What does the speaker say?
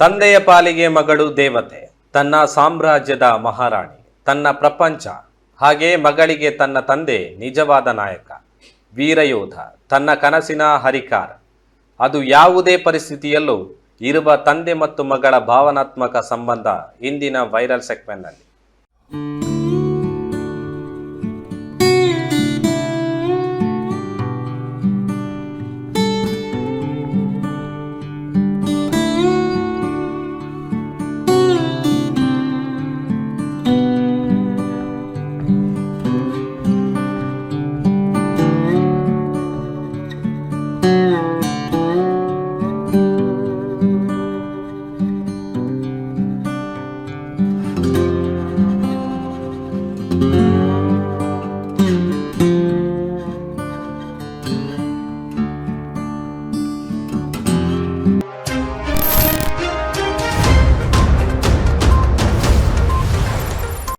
ತಂದೆಯ ಪಾಲಿಗೆ ಮಗಳು ದೇವತೆ, ತನ್ನ ಸಾಮ್ರಾಜ್ಯದ ಮಹಾರಾಣಿ, ತನ್ನ ಪ್ರಪಂಚ, ಹಾಗೆ ಮಗಳಿಗೆ ತನ್ನ ತಂದೆ ನಿಜವಾದ ನಾಯಕ, ವೀರಯೋಧ, ತನ್ನ ಕನಸಿನ ಹರಿಕಾರ. ಅದು ಯಾವುದೇ ಪರಿಸ್ಥಿತಿಯಲ್ಲೂ ಇರುವ ತಂದೆ ಮತ್ತು ಮಗಳ ಭಾವನಾತ್ಮಕ ಸಂಬಂಧ ಇಂದಿನ ವೈರಲ್ ಸೆಕ್ಮೆನ್ನಲ್ಲಿ